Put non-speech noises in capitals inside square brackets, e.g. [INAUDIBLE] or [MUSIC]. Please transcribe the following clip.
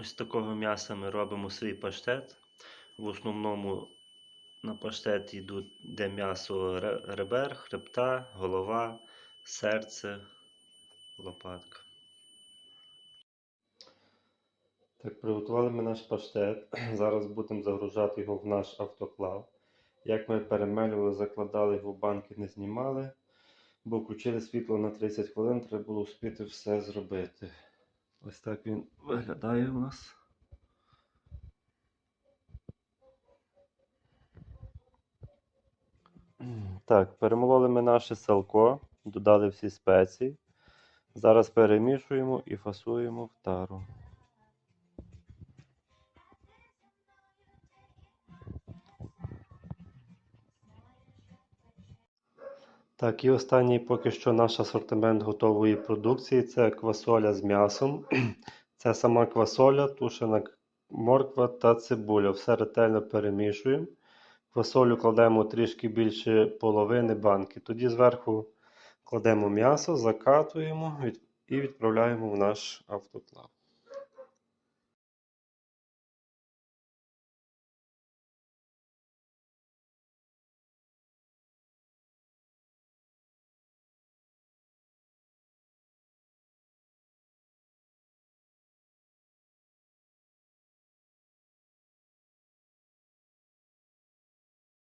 Ось з такого м'яса ми робимо свій паштет. В основному на паштет йдуть де м'ясо ребер, хребта, голова, серце, лопатка. Так, приготували ми наш паштет. [CLEARS THROAT] Зараз будемо загружати його в наш автоклав. Як ми перемелювали, закладали його в банки, не знімали, бо включили світло на 30 хвилин, треба було успіти все зробити. Ось так він виглядає у нас. Так, перемололи ми наше селко, додали всі спеції. Зараз перемішуємо і фасуємо в тару. Так, і останній поки що наш асортимент готової продукції це квасоля з м'ясом. [CLEARS THROAT] Це сама квасоля, тушена морква та цибуля. Все ретельно перемішуємо. Квасолю кладемо трішки більше половини банки. Тоді зверху кладемо м'ясо, закатуємо і відправляємо в наш автоклав.